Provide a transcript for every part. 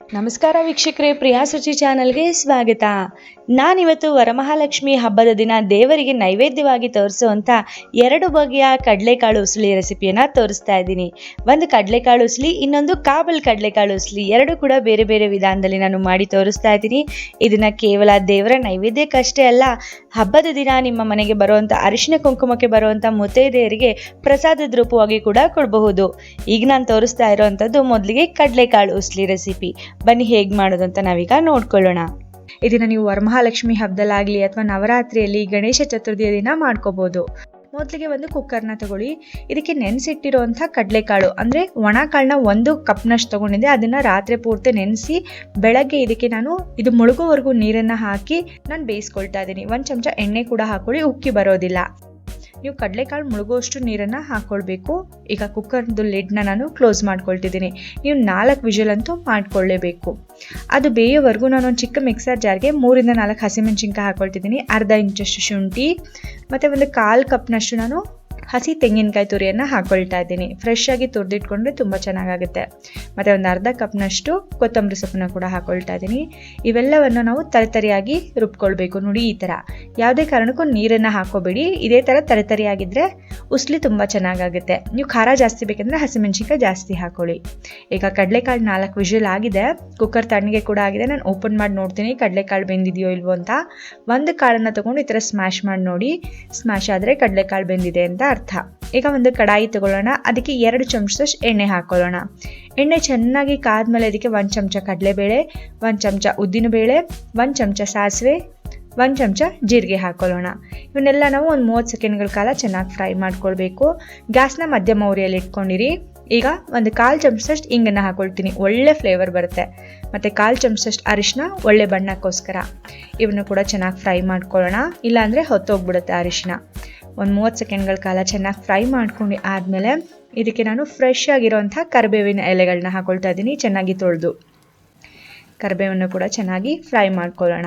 ನಮಸ್ಕಾರ ವೀಕ್ಷಕರೇ, ಪ್ರಿಯಾ ಸುಚಿ ಚಾನಲ್ಗೆ ಸ್ವಾಗತ. ನಾನಿವತ್ತು ವರಮಹಾಲಕ್ಷ್ಮಿ ಹಬ್ಬದ ದಿನ ದೇವರಿಗೆ ನೈವೇದ್ಯವಾಗಿ ತೋರಿಸುವಂಥ ಎರಡು ಬಗೆಯ ಕಡಲೆಕಾಳು ಉಸುಳಿ ರೆಸಿಪಿಯನ್ನು ತೋರಿಸ್ತಾ ಇದ್ದೀನಿ. ಒಂದು ಕಡಲೆಕಾಳು ಉಸುಲಿ, ಇನ್ನೊಂದು ಕಾಬಲ್ ಕಡಲೆಕಾಳು ಉಸುಲಿ. ಎರಡು ಕೂಡ ಬೇರೆ ಬೇರೆ ವಿಧಾನದಲ್ಲಿ ನಾನು ಮಾಡಿ ತೋರಿಸ್ತಾ ಇದ್ದೀನಿ. ಇದನ್ನು ಕೇವಲ ದೇವರ ನೈವೇದ್ಯಕ್ಕಷ್ಟೇ ಅಲ್ಲ, ಹಬ್ಬದ ದಿನ ನಿಮ್ಮ ಮನೆಗೆ ಬರುವಂಥ ಅರಿಶಿನ ಕುಂಕುಮಕ್ಕೆ ಬರುವಂಥ ಮುತ್ತೈದೆಯರಿಗೆ ಪ್ರಸಾದದ ರೂಪವಾಗಿ ಕೂಡ ಕೊಡಬಹುದು. ಈಗ ನಾನು ತೋರಿಸ್ತಾ ಇರೋವಂಥದ್ದು ಮೊದಲಿಗೆ ಕಡಲೆಕಾಳು ಉಸ್ಲಿ ರೆಸಿಪಿ. ಬನ್ನಿ ಹೇಗೆ ಮಾಡೋದು ಅಂತ ನಾವೀಗ ನೋಡ್ಕೊಳ್ಳೋಣ. ಇದನ್ನು ನೀವು ವರಮಹಾಲಕ್ಷ್ಮಿ ಹಬ್ಬದಲ್ಲಾಗಲಿ ಅಥವಾ ನವರಾತ್ರಿಯಲ್ಲಿ ಗಣೇಶ ಚತುರ್ಥಿಯ ದಿನ ಮಾಡ್ಕೋಬೋದು. ಮೊದಲಿಗೆ ಒಂದು ಕುಕ್ಕರ್ನ ತಗೊಳ್ಳಿ. ಇದಕ್ಕೆ ನೆನೆಸಿಟ್ಟಿರುವಂಥ ಕಡಲೆಕಾಳು, ಅಂದರೆ ಒಣ ಕಾಳನ್ನ ಒಂದು ಕಪ್ನಷ್ಟು ತಗೊಂಡಿದ್ದೆ. ಅದನ್ನು ರಾತ್ರಿ ಪೂರ್ತಿ ನೆನೆಸಿ ಬೆಳಗ್ಗೆ ಇದಕ್ಕೆ ನಾನು ಇದು ಮುಳುಗೋವರೆಗೂ ನೀರನ್ನು ಹಾಕಿ ನಾನು ಬೇಯಿಸ್ಕೊಳ್ತಾ ಇದ್ದೀನಿ. ಒಂದು ಚಮಚ ಎಣ್ಣೆ ಕೂಡ ಹಾಕೊಳ್ಳಿ, ಉಕ್ಕಿ ಬರೋದಿಲ್ಲ. ನೀವು ಕಡಲೆಕಾಳು ಮುಳುಗುವಷ್ಟು ನೀರನ್ನು ಹಾಕ್ಕೊಳ್ಬೇಕು ಈಗ ಕುಕ್ಕರ್ದು ಲಿಡ್ನ ನಾನು ಕ್ಲೋಸ್ ಮಾಡ್ಕೊಳ್ತಿದ್ದೀನಿ. ನೀವು ನಾಲ್ಕು ವಿಷಲ್ ಅಂತೂ ಮಾಡ್ಕೊಳ್ಳೇಬೇಕು ಅದು ಬೇಯೋವರೆಗೂ ನಾನು ಒಂದು ಚಿಕ್ಕ ಮಿಕ್ಸರ್ ಜಾರ್ಗೆ ಮೂರಿಂದ ನಾಲ್ಕು ಹಸಿಮೆಣಸಿನ್ಕಾಯಿ ಹಾಕ್ಕೊಳ್ತಿದ್ದೀನಿ ಅರ್ಧ ಇಂಚಷ್ಟು ಶುಂಠಿ, ಮತ್ತು ಒಂದು ಕಾಲು ಕಪ್ನಷ್ಟು ನಾನು ಹಸಿ ತೆಂಗಿನಕಾಯಿ ತುರಿಯನ್ನು ಹಾಕ್ಕೊಳ್ತಾ ಇದ್ದೀನಿ. ಫ್ರೆಶ್ ಆಗಿ ತುರಿದಿಟ್ಕೊಂಡ್ರೆ ತುಂಬ ಚೆನ್ನಾಗಾಗುತ್ತೆ. ಮತ್ತು ಒಂದು ಅರ್ಧ ಕಪ್ನಷ್ಟು ಕೊತ್ತಂಬರಿ ಸೊಪ್ಪನ್ನು ಕೂಡ ಹಾಕ್ಕೊಳ್ತಾ ಇದ್ದೀನಿ. ಇವೆಲ್ಲವನ್ನು ನಾವು ತರತರಿಯಾಗಿ ರುಬ್ಕೊಳ್ಬೇಕು ನೋಡಿ ಈ ಥರ ಯಾವುದೇ ಕಾರಣಕ್ಕೂ ನೀರನ್ನು ಹಾಕೋಬೇಡಿ. ಇದೇ ಥರ ತರತರಿಯಾಗಿದ್ದರೆ ಉಸ್ಲಿ ತುಂಬ ಚೆನ್ನಾಗಾಗುತ್ತೆ. ನೀವು ಖಾರ ಜಾಸ್ತಿ ಬೇಕಂದರೆ ಹಸಿಮೆಣ್ಸಿನ್ಕಾಯಿ ಜಾಸ್ತಿ ಹಾಕೊಳ್ಳಿ. ಈಗ ಕಡಲೆಕಾಳು ನಾಲ್ಕು ವಿಷಲ್ ಆಗಿದೆ. ಕುಕ್ಕರ್ ತಣ್ಣಗೆ ಕೂಡ ಆಗಿದೆ. ನಾನು ಓಪನ್ ಮಾಡಿ ನೋಡ್ತೀನಿ. ಕಡಲೆಕಾಳು ಬೆಂದಿದೆಯೋ ಇಲ್ವೋ ಅಂತ. ಒಂದು ಕಾಳನ್ನು ತೊಗೊಂಡು ಈ ಥರ ಸ್ಮ್ಯಾಶ್ ಮಾಡಿ ನೋಡಿ. ಸ್ಮ್ಯಾಶ್ ಆದರೆ ಕಡಲೆಕಾಳು ಬೆಂದಿದೆ ಅಂತ ಅರ್ಥ. ಈಗ ಒಂದು ಕಡಾಯಿ ತಗೊಳ್ಳೋಣ. ಅದಕ್ಕೆ ಎರಡು ಚಮಚದಷ್ಟು ಎಣ್ಣೆ ಹಾಕೊಳ್ಳೋಣ. ಎಣ್ಣೆ ಚೆನ್ನಾಗಿ ಕಾದ್ಮೇಲೆ ಅದಕ್ಕೆ ಒಂದು ಚಮಚ ಕಡಲೆಬೇಳೆ, ಒಂದು ಚಮಚ ಉದ್ದಿನಬೇಳೆ, ಒಂದು ಚಮಚ ಸಾಸಿವೆ, ಒಂದು ಚಮಚ ಜೀರಿಗೆ ಹಾಕೊಳ್ಳೋಣ. ಇವನ್ನೆಲ್ಲ ನಾವು ಒಂದು ಮೂವತ್ತು ಸೆಕೆಂಡ್ಗಳ ಕಾಲ ಚೆನ್ನಾಗಿ ಫ್ರೈ ಮಾಡ್ಕೊಳ್ಬೇಕು. ಗ್ಯಾಸ್ನ ಮಧ್ಯಮ ಉರಿಯಲ್ಲಿ ಇಟ್ಕೊಂಡಿರಿ. ಈಗ ಒಂದು ಕಾಲು ಚಮಚದಷ್ಟು ಹಿಂಗನ್ನು ಹಾಕೊಳ್ತೀನಿ. ಒಳ್ಳೆ ಫ್ಲೇವರ್ ಬರುತ್ತೆ. ಮತ್ತು ಕಾಲು ಚಮಚದಷ್ಟು ಅರಿಶಿನ ಒಳ್ಳೆ ಬಣ್ಣಕ್ಕೋಸ್ಕರ. ಇವನ್ನು ಕೂಡ ಚೆನ್ನಾಗಿ ಫ್ರೈ ಮಾಡ್ಕೊಳ್ಳೋಣ. ಇಲ್ಲಾಂದರೆ ಹೊತ್ತೋಗ್ಬಿಡುತ್ತೆ ಅರಿಶಿನ. ಒಂದು ಮೂವತ್ತು ಸೆಕೆಂಡ್ಗಳ ಕಾಲ ಚೆನ್ನಾಗಿ ಫ್ರೈ ಮಾಡ್ಕೊಂಡು ಆದಮೇಲೆ ಇದಕ್ಕೆ ನಾನು ಫ್ರೆಶ್ ಆಗಿರೋಂಥ ಕರಿಬೇವಿನ ಎಲೆಗಳನ್ನ ಹಾಕೊಳ್ತಾ ಇದ್ದೀನಿ, ಚೆನ್ನಾಗಿ ತೊಳೆದು. ಕರಿಬೇವನ್ನು ಕೂಡ ಚೆನ್ನಾಗಿ ಫ್ರೈ ಮಾಡ್ಕೊಳ್ಳೋಣ.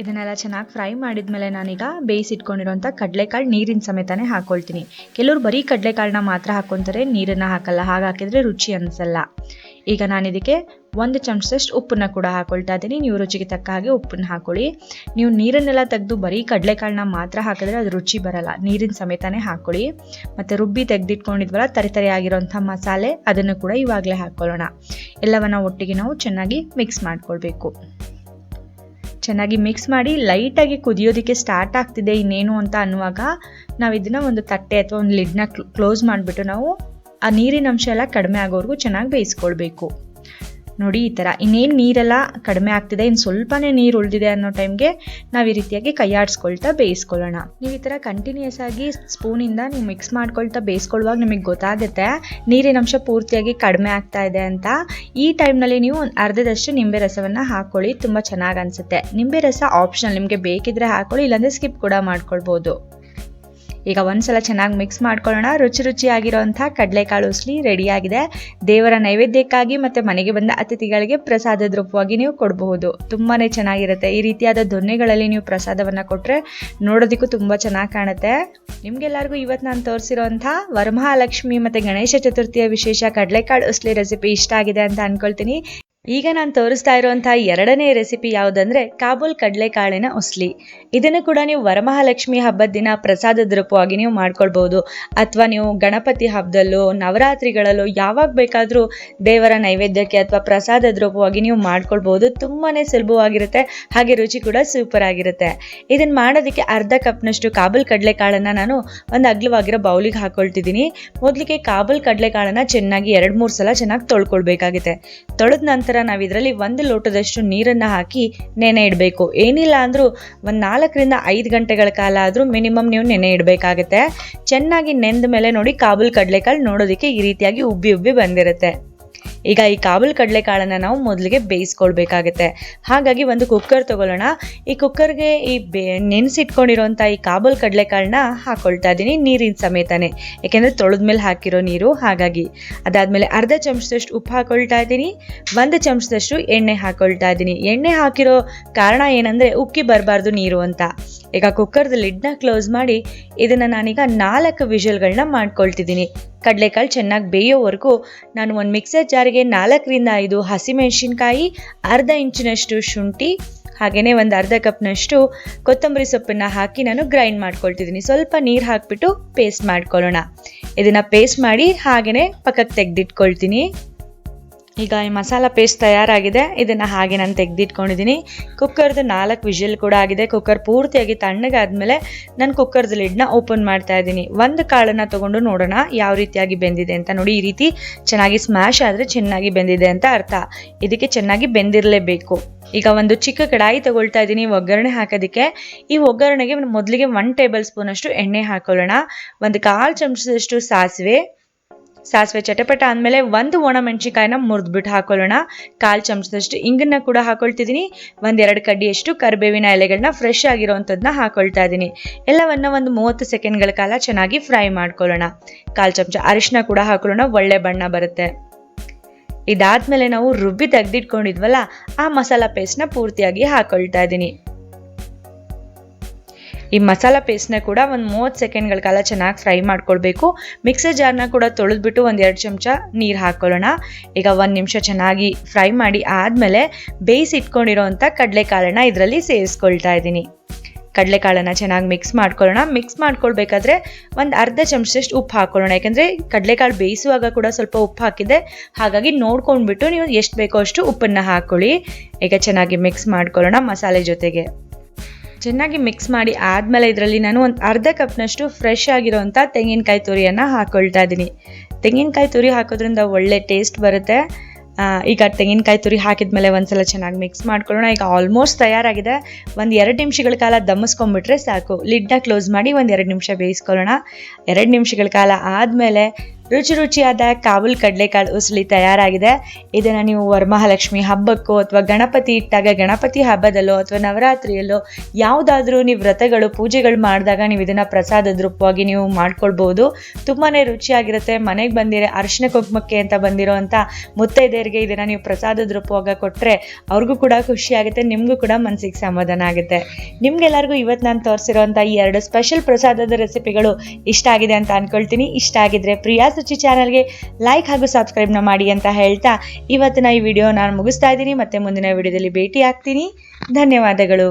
ಇದನ್ನೆಲ್ಲ ಚೆನ್ನಾಗಿ ಫ್ರೈ ಮಾಡಿದ್ಮೇಲೆ ನಾನೀಗ ಬೇಯಿಸಿಟ್ಕೊಂಡಿರೋಂಥ ಕಡಲೆಕಾಳು ನೀರಿನ ಸಮೇತನೇ ಹಾಕ್ಕೊಳ್ತೀನಿ ಕೆಲವರು ಬರೀ ಕಡಲೆಕಾಳನ್ನ ಮಾತ್ರ ಹಾಕ್ಕೊತಾರೆ ನೀರನ್ನು ಹಾಕಲ್ಲ, ಹಾಗೆ ಹಾಕಿದರೆ ರುಚಿ ಅನಿಸಲ್ಲ. ಈಗ ನಾನು ಇದಕ್ಕೆ ಒಂದು ಚಮಚದಷ್ಟು ಉಪ್ಪನ್ನ ಕೂಡ ಹಾಕೊಳ್ತಾ ಇದ್ದೀನಿ. ನೀವು ರುಚಿಗೆ ತಕ್ಕ ಹಾಗೆ ಉಪ್ಪನ್ನ ಹಾಕೊಳ್ಳಿ. ನೀವು ನೀರನ್ನೆಲ್ಲ ತೆಗೆದು ಬರೀ ಕಡಲೆಕಾಳನ್ನ ಮಾತ್ರ ಹಾಕಿದ್ರೆ ಅದು ರುಚಿ ಬರಲ್ಲ. ನೀರಿನ ಸಮೇತನೇ ಹಾಕೊಳ್ಳಿ. ಮತ್ತು ರುಬ್ಬಿ ತೆಗೆದಿಟ್ಕೊಂಡಿದ್ವಲ್ಲ, ತರಿ ಆಗಿರೋಂಥ ಮಸಾಲೆ, ಅದನ್ನು ಕೂಡ ಇವಾಗಲೇ ಹಾಕ್ಕೊಳ್ಳೋಣ ಎಲ್ಲವನ್ನ ಒಟ್ಟಿಗೆ ನಾವು ಚೆನ್ನಾಗಿ ಮಿಕ್ಸ್ ಮಾಡ್ಕೊಳ್ಬೇಕು. ಚೆನ್ನಾಗಿ ಮಿಕ್ಸ್ ಮಾಡಿ ಲೈಟಾಗಿ ಕುದಿಯೋದಕ್ಕೆ ಸ್ಟಾರ್ಟ್ ಆಗ್ತಿದೆ ಇನ್ನೇನು ಅಂತ ಅನ್ನುವಾಗ ನಾವು ಇದನ್ನು ಒಂದು ತಟ್ಟೆ ಅಥವಾ ಒಂದು ಲಿಡ್ನ ಕ್ಲೋಸ್ ಮಾಡಿಬಿಟ್ಟು ನಾವು ಆ ನೀರಿನ ಅಂಶ ಎಲ್ಲ ಕಡಿಮೆ ಆಗೋವರೆಗೂ ಚೆನ್ನಾಗಿ ಬೇಯಿಸ್ಕೊಳ್ಬೇಕು. ನೋಡಿ, ಈ ಥರ ಇನ್ನೇನು ನೀರೆಲ್ಲ ಕಡಿಮೆ ಆಗ್ತಿದೆ ಇನ್ನು ಸ್ವಲ್ಪನೇ ನೀರು ಉಳಿದಿದೆ ಅನ್ನೋ ಟೈಮ್ಗೆ ನಾವು ಈ ರೀತಿಯಾಗಿ ಕೈ ಆಡಿಸ್ಕೊಳ್ತಾ ಬೇಯಿಸ್ಕೊಳ್ಳೋಣ. ನೀವು ಈ ಥರ ಕಂಟಿನ್ಯೂಸ್ ಆಗಿ ಸ್ಪೂನಿಂದ ನೀವು ಮಿಕ್ಸ್ ಮಾಡ್ಕೊಳ್ತಾ ಬೇಯಿಸ್ಕೊಳ್ಳುವಾಗ ನಿಮಗೆ ಗೊತ್ತಾಗುತ್ತೆ ನೀರಿನ ಅಂಶ ಪೂರ್ತಿಯಾಗಿ ಕಡಿಮೆ ಆಗ್ತಾ ಇದೆ ಅಂತ. ಈ ಟೈಮ್ನಲ್ಲಿ ನೀವು ಒಂದು ಅರ್ಧದಷ್ಟು ನಿಂಬೆ ರಸವನ್ನು ಹಾಕ್ಕೊಳ್ಳಿ ತುಂಬ ಚೆನ್ನಾಗಿ ಅನಿಸುತ್ತೆ. ನಿಂಬೆ ರಸ ಆಪ್ಷನಲ್ ನಿಮಗೆ ಬೇಕಿದ್ರೆ ಹಾಕ್ಕೊಳ್ಳಿ ಇಲ್ಲಾಂದರೆ ಸ್ಕಿಪ್ ಕೂಡ ಮಾಡ್ಕೊಳ್ಬೋದು. ಈಗ ಒಂದ್ಸಲ ಚೆನ್ನಾಗಿ ಮಿಕ್ಸ್ ಮಾಡ್ಕೊಳ್ಳೋಣ. ರುಚಿ ರುಚಿಯಾಗಿರೋಂಥ ಕಡಲೆಕಾಳು ಉಸ್ಲಿ ರೆಡಿಯಾಗಿದೆ. ದೇವರ ನೈವೇದ್ಯಕ್ಕಾಗಿ ಮತ್ತು ಮನೆಗೆ ಬಂದ ಅತಿಥಿಗಳಿಗೆ ಪ್ರಸಾದದ ರೂಪವಾಗಿ ನೀವು ಕೊಡಬಹುದು. ತುಂಬಾ ಚೆನ್ನಾಗಿರುತ್ತೆ. ಈ ರೀತಿಯಾದ ದೊನ್ನೆಗಳಲ್ಲಿ ನೀವು ಪ್ರಸಾದವನ್ನು ಕೊಟ್ಟರೆ ನೋಡೋದಕ್ಕೂ ತುಂಬ ಚೆನ್ನಾಗಿ ಕಾಣುತ್ತೆ. ನಿಮಗೆಲ್ಲರಿಗೂ ಇವತ್ತು ನಾನು ತೋರಿಸಿರೋಂಥ ವರಮಹಾಲಕ್ಷ್ಮಿ ಮತ್ತು ಗಣೇಶ ಚತುರ್ಥಿಯ ವಿಶೇಷ ಕಡಲೆಕಾಳು ಉಸ್ಲಿ ರೆಸಿಪಿ ಇಷ್ಟ ಆಗಿದೆ ಅಂತ ಅಂದ್ಕೊಳ್ತೀನಿ ಈಗ ನಾನು ತೋರಿಸ್ತಾ ಇರುವಂತಹ ಎರಡನೇ ರೆಸಿಪಿ ಯಾವುದಂದ್ರೆ ಕಾಬೂಲ್ ಕಡಲೆಕಾಳಿನ ಉಸ್ಲಿ ಇದನ್ನು ಕೂಡ ನೀವು ವರಮಹಾಲಕ್ಷ್ಮಿ ಹಬ್ಬದ ದಿನ ಪ್ರಸಾದದ ರೂಪವಾಗಿ ನೀವು ಮಾಡ್ಕೊಳ್ಬಹುದು ಅಥವಾ ನೀವು ಗಣಪತಿ ಹಬ್ಬದಲ್ಲೂ, ನವರಾತ್ರಿಗಳಲ್ಲೂ ಯಾವಾಗ ಬೇಕಾದರೂ ದೇವರ ನೈವೇದ್ಯಕ್ಕೆ ಅಥವಾ ಪ್ರಸಾದದ ರೂಪವಾಗಿ ನೀವು ಮಾಡ್ಕೊಳ್ಬಹುದು ತುಂಬಾನೇ ಸುಲಭವಾಗಿರುತ್ತೆ. ಹಾಗೆ ರುಚಿ ಕೂಡ ಸೂಪರ್ ಆಗಿರುತ್ತೆ. ಇದನ್ನ ಮಾಡೋದಕ್ಕೆ ಅರ್ಧ ಕಪ್ನಷ್ಟು ಕಾಬೂಲ್ ಕಡಲೆಕಾಳನ್ನು ನಾನು ಒಂದು ಅಗ್ಲವಾಗಿರೋ ಬೌಲಿಗೆ ಹಾಕೊಳ್ತಿದ್ದೀನಿ. ಮೊದಲಿಗೆ ಕಾಬೂಲ್ ಕಡಲೆಕಾಳನ್ನು ಚೆನ್ನಾಗಿ ಎರಡು ಮೂರು ಸಲ ಚೆನ್ನಾಗಿ ತೊಳ್ಕೊಳ್ಬೇಕಾಗುತ್ತೆ. ತೊಳೆದ ನಂತರ ನಾವು ಇದರಲ್ಲಿ ಒಂದು ಲೋಟದಷ್ಟು ನೀರನ್ನು ಹಾಕಿ ನೆನೆ ಇಡಬೇಕು. ಏನಿಲ್ಲ ಅಂದರೂ ಒಂದು ನಾಲ್ಕರಿಂದ ಐದು ಗಂಟೆಗಳ ಕಾಲ ಆದರೂ ಮಿನಿಮಮ್ ನೀವು ನೆನೆ ಇಡಬೇಕಾಗುತ್ತೆ. ಚೆನ್ನಾಗಿ ನೆಂದ ಮೇಲೆ ನೋಡಿ ಕಾಬೂಲ್ ಕಡಲೆಕಾಳು ನೋಡೋದಕ್ಕೆ ಈ ರೀತಿಯಾಗಿ ಉಬ್ಬಿ ಉಬ್ಬಿ ಬಂದಿರುತ್ತೆ. ಈಗ ಈ ಕಾಬಲ್ ಕಡಲೆಕಾಳನ್ನು ನಾವು ಮೊದಲಿಗೆ ಬೇಯಿಸ್ಕೊಳ್ಬೇಕಾಗತ್ತೆ. ಹಾಗಾಗಿ ಒಂದು ಕುಕ್ಕರ್ ತಗೊಳ್ಳೋಣ. ಈ ಕುಕ್ಕರ್ಗೆ ಈ ಬೇ, ನೆನೆಸಿಟ್ಕೊಂಡಿರೋಂಥ ಈ ಕಾಬಲ್ ಕಡಲೆಕಾಳನ್ನ ಹಾಕೊಳ್ತಾ ಇದ್ದೀನಿ, ನೀರಿನ ಸಮೇತನೇ. ಯಾಕೆಂದರೆ ತೊಳೆದ ಮೇಲೆ ಹಾಕಿರೋ ನೀರು ಹಾಗಾಗಿ. ಅದಾದಮೇಲೆ ಅರ್ಧ ಚಮಚದಷ್ಟು ಉಪ್ಪು ಹಾಕೊಳ್ತಾ ಇದ್ದೀನಿ. ಒಂದು ಚಮಚದಷ್ಟು ಎಣ್ಣೆ ಹಾಕೊಳ್ತಾ ಇದ್ದೀನಿ. ಎಣ್ಣೆ ಹಾಕಿರೋ ಕಾರಣ ಏನಂದರೆ ಉಕ್ಕಿ ಬರಬಾರ್ದು ನೀರು ಅಂತ. ಈಗ ಕುಕ್ಕರ್ದ ಲಿಡ್ನ ಕ್ಲೋಸ್ ಮಾಡಿ ಇದನ್ನು ನಾನೀಗ ನಾಲ್ಕು ವಿಷಲ್ಗಳನ್ನ ಮಾಡ್ಕೊಳ್ತಿದ್ದೀನಿ. ಕಡಲೆಕಾಳು ಚೆನ್ನಾಗಿ ಬೇಯೋವರೆಗೂ ನಾನು ಒಂದು ಮಿಕ್ಸರ್ ಜಾರಿಗೆ ಜಾರಿಗೆ ನಾಲ್ಕರಿಂದ ಐದು ಹಸಿಮೆಣಸಿನ್ಕಾಯಿ, ಅರ್ಧ ಇಂಚಿನಷ್ಟು ಶುಂಠಿ, ಹಾಗೆಯೇ ಒಂದು ಅರ್ಧ ಕಪ್ನಷ್ಟು ಕೊತ್ತಂಬರಿ ಸೊಪ್ಪನ್ನು ಹಾಕಿ ನಾನು ಗ್ರೈಂಡ್ ಮಾಡ್ಕೊಳ್ತಿದ್ದೀನಿ. ಸ್ವಲ್ಪ ನೀರು ಹಾಕಿಬಿಟ್ಟು ಪೇಸ್ಟ್ ಮಾಡ್ಕೊಳ್ಳೋಣ. ಇದನ್ನು ಪೇಸ್ಟ್ ಮಾಡಿ ಹಾಗೆಯೇ ಪಕ್ಕಕ್ಕೆ ತೆಗೆದಿಟ್ಕೊಳ್ತೀನಿ. ಈಗ ಈ ಮಸಾಲ ಪೇಸ್ಟ್ ತಯಾರಾಗಿದೆ. ಇದನ್ನು ಹಾಗೆ ನಾನು ತೆಗೆದಿಟ್ಕೊಂಡಿದ್ದೀನಿ ಕುಕ್ಕರ್ದು ನಾಲ್ಕು ವಿಷಲ್ ಕೂಡ ಆಗಿದೆ. ಕುಕ್ಕರ್ ಪೂರ್ತಿಯಾಗಿ ತಣ್ಣಗಾದ್ಮೇಲೆ ನಾನು ಕುಕ್ಕರ್ದು ಲಿಡ್ನ ಓಪನ್ ಮಾಡ್ತಾ ಇದ್ದೀನಿ. ಒಂದು ಕಾಳನ್ನು ತೊಗೊಂಡು ನೋಡೋಣ ಯಾವ ರೀತಿಯಾಗಿ ಬೆಂದಿದೆ ಅಂತ. ನೋಡಿ, ಈ ರೀತಿ ಚೆನ್ನಾಗಿ ಸ್ಮ್ಯಾಶ್ ಆದರೆ ಚೆನ್ನಾಗಿ ಬೆಂದಿದೆ ಅಂತ ಅರ್ಥ. ಇದಕ್ಕೆ ಚೆನ್ನಾಗಿ ಬೆಂದಿರಲೇಬೇಕು. ಈಗ ಒಂದು ಚಿಕ್ಕ ಕಡಾಯಿ ತಗೊಳ್ತಾ ಇದ್ದೀನಿ ಒಗ್ಗರಣೆ ಹಾಕೋದಕ್ಕೆ. ಈ ಒಗ್ಗರಣೆಗೆ ಮೊದಲಿಗೆ ಒನ್ ಟೇಬಲ್ ಸ್ಪೂನಷ್ಟು ಎಣ್ಣೆ ಹಾಕೊಳ್ಳೋಣ. ಒಂದು ಕಾಲು ಚಮಚದಷ್ಟು ಸಾಸಿವೆ. ಸಾಸಿವೆ ಚಟಪಟ ಅಂದಮೇಲೆ ಒಂದು ಒಣಮೆಣಸಿಕಾಯಿನ ಮುರಿದ್ಬಿಟ್ಟು ಹಾಕೊಳ್ಳೋಣ. ಕಾಲು ಚಮಚದಷ್ಟು ಇಂಗನ್ನ ಕೂಡ ಹಾಕೊಳ್ತಿದ್ದೀನಿ. ಒಂದೆರಡು ಕಡ್ಡಿಯಷ್ಟು ಕರಿಬೇವಿನ ಎಲೆಗಳನ್ನ ಫ್ರೆಶ್ ಆಗಿರೋವಂಥದ್ದನ್ನ ಹಾಕೊಳ್ತಾ ಇದ್ದೀನಿ. ಎಲ್ಲವನ್ನ ಒಂದು ಮೂವತ್ತು ಸೆಕೆಂಡ್ಗಳ ಕಾಲ ಚೆನ್ನಾಗಿ ಫ್ರೈ ಮಾಡ್ಕೊಳ್ಳೋಣ. ಕಾಲು ಚಮಚ ಅರಿಶಿನ ಕೂಡ ಹಾಕೊಳ್ಳೋಣ, ಒಳ್ಳೆ ಬಣ್ಣ ಬರುತ್ತೆ. ಇದಾದ್ಮೇಲೆ ನಾವು ರುಬ್ಬಿ ತೆಗೆದಿಟ್ಕೊಂಡಿದ್ವಲ್ಲ, ಆ ಮಸಾಲ ಪೇಸ್ಟ್ನ ಪೂರ್ತಿಯಾಗಿ ಹಾಕೊಳ್ತಾ ಇದ್ದೀನಿ. ಈ ಮಸಾಲ ಪೇಸ್ಟ್ನ ಕೂಡ ಒಂದು ಮೂವತ್ತು ಸೆಕೆಂಡ್ಗಳ ಕಾಲ ಚೆನ್ನಾಗಿ ಫ್ರೈ ಮಾಡ್ಕೊಳ್ಬೇಕು. ಮಿಕ್ಸರ್ ಜಾರ್ನ ಕೂಡ ತೊಳೆದ್ಬಿಟ್ಟು ಒಂದು ಎರಡು ಚಮಚ ನೀರು ಹಾಕ್ಕೊಳ್ಳೋಣ ಈಗ ಒಂದು ನಿಮಿಷ ಚೆನ್ನಾಗಿ ಫ್ರೈ ಮಾಡಿ ಆದಮೇಲೆ ಬೇಯಿಸಿ ಇಟ್ಕೊಂಡಿರೋವಂಥ ಕಡಲೆಕಾಳನ್ನ ಇದರಲ್ಲಿ ಸೇರಿಸ್ಕೊಳ್ತಾ ಇದ್ದೀನಿ. ಕಡಲೆಕಾಳನ್ನು ಚೆನ್ನಾಗಿ ಮಿಕ್ಸ್ ಮಾಡ್ಕೊಳ್ಳೋಣ. ಮಿಕ್ಸ್ ಮಾಡ್ಕೊಳ್ಬೇಕಾದ್ರೆ ಒಂದು ಅರ್ಧ ಚಮಚದಷ್ಟು ಉಪ್ಪು ಹಾಕ್ಕೊಳ್ಳೋಣ ಯಾಕೆಂದರೆ ಕಡಲೆಕಾಳು ಬೇಯಿಸುವಾಗ ಕೂಡ ಸ್ವಲ್ಪ ಉಪ್ಪು ಹಾಕಿದೆ ಹಾಗಾಗಿ ನೋಡ್ಕೊಂಡ್ಬಿಟ್ಟು ನೀವು ಎಷ್ಟು ಬೇಕೋ ಅಷ್ಟು ಉಪ್ಪನ್ನು ಹಾಕ್ಕೊಳ್ಳಿ ಈಗ ಚೆನ್ನಾಗಿ ಮಿಕ್ಸ್ ಮಾಡ್ಕೊಳ್ಳೋಣ ಮಸಾಲೆ ಜೊತೆಗೆ. ಚೆನ್ನಾಗಿ ಮಿಕ್ಸ್ ಮಾಡಿ ಆದಮೇಲೆ ಇದರಲ್ಲಿ ನಾನು ಒಂದು ಅರ್ಧ ಕಪ್ನಷ್ಟು ಫ್ರೆಶ್ ಆಗಿರೋವಂಥ ತೆಂಗಿನಕಾಯಿ ತುರಿಯನ್ನು ಹಾಕ್ಕೊಳ್ತಾ ಇದ್ದೀನಿ. ತೆಂಗಿನಕಾಯಿ ತುರಿ ಹಾಕೋದ್ರಿಂದ ಒಳ್ಳೆ ಟೇಸ್ಟ್ ಬರುತ್ತೆ. ಈಗ ತೆಂಗಿನಕಾಯಿ ತುರಿ ಹಾಕಿದ್ಮೇಲೆ ಒಂದ್ಸಲ ಚೆನ್ನಾಗಿ ಮಿಕ್ಸ್ ಮಾಡ್ಕೊಳ್ಳೋಣ. ಈಗ ಆಲ್ಮೋಸ್ಟ್ ತಯಾರಾಗಿದೆ. ಒಂದು ಎರಡು ನಿಮಿಷಗಳ ಕಾಲ ದಮ್ಮಿಸ್ಕೊಂಡ್ಬಿಟ್ರೆ ಸಾಕು. ಲಿಡ್ನ ಕ್ಲೋಸ್ ಮಾಡಿ ಒಂದು ಎರಡು ನಿಮಿಷ ಬೇಯಿಸ್ಕೊಳ್ಳೋಣ. ಎರಡು ನಿಮಿಷಗಳ ಕಾಲ ಆದಮೇಲೆ ರುಚಿ ರುಚಿಯಾದ ಕಾಬೂಲ್ ಕಡಲೆಕಾಳು ಉಸುಳಿ ತಯಾರಾಗಿದೆ. ಇದನ್ನು ನೀವು ವರಮಹಾಲಕ್ಷ್ಮಿ ಹಬ್ಬಕ್ಕೋ ಅಥವಾ ಗಣಪತಿ ಇಟ್ಟಾಗ ಗಣಪತಿ ಹಬ್ಬದಲ್ಲೋ ಅಥವಾ ನವರಾತ್ರಿಯಲ್ಲೋ ಯಾವುದಾದ್ರೂ ನೀವು ವ್ರತಗಳು, ಪೂಜೆಗಳು ಮಾಡಿದಾಗ ನೀವು ಇದನ್ನು ಪ್ರಸಾದದ ರೂಪವಾಗಿ ನೀವು ಮಾಡ್ಕೊಳ್ಬೋದು. ತುಂಬಾ ರುಚಿಯಾಗಿರುತ್ತೆ. ಮನೆಗೆ ಬಂದಿರೋ ಅರಿಶಿನ ಕುಂಕುಮಕ್ಕೆ ಅಂತ ಬಂದಿರೋವಂಥ ಮುತ್ತೈದೆಯರಿಗೆ ಇದನ್ನು ನೀವು ಪ್ರಸಾದದ ರೂಪವಾಗ ಕೊಟ್ಟರೆ ಅವ್ರಿಗೂ ಕೂಡ ಖುಷಿ ಆಗುತ್ತೆ, ನಿಮಗೂ ಕೂಡ ಮನಸ್ಸಿಗೆ ಸಮಾಧಾನ ಆಗುತ್ತೆ. ನಿಮ್ಗೆಲ್ಲರಿಗೂ ಇವತ್ತು ನಾನು ತೋರಿಸಿರೋಂಥ ಈ ಎರಡು ಸ್ಪೆಷಲ್ ಪ್ರಸಾದದ ರೆಸಿಪಿಗಳು ಇಷ್ಟ ಆಗಿದೆ ಅಂತ ಅಂದ್ಕೊಳ್ತೀನಿ ಇಷ್ಟ ಆಗಿದ್ರೆ ಪ್ರಿಯಾ ಸುಚಿ ಚಾನಲ್ಗೆ ಲೈಕ್ ಹಾಗೂ ಸಬ್ಸ್ಕ್ರೈಬ್ನ ಮಾಡಿ ಅಂತ ಹೇಳ್ತಾ ಇವತ್ತಿನ ಈ ವಿಡಿಯೋ ನಾನು ಮುಗಿಸ್ತಾ ಇದ್ದೀನಿ. ಮತ್ತೆ ಮುಂದಿನ ವಿಡಿಯೋದಲ್ಲಿ ಭೇಟಿ ಆಗ್ತೀನಿ ಧನ್ಯವಾದಗಳು.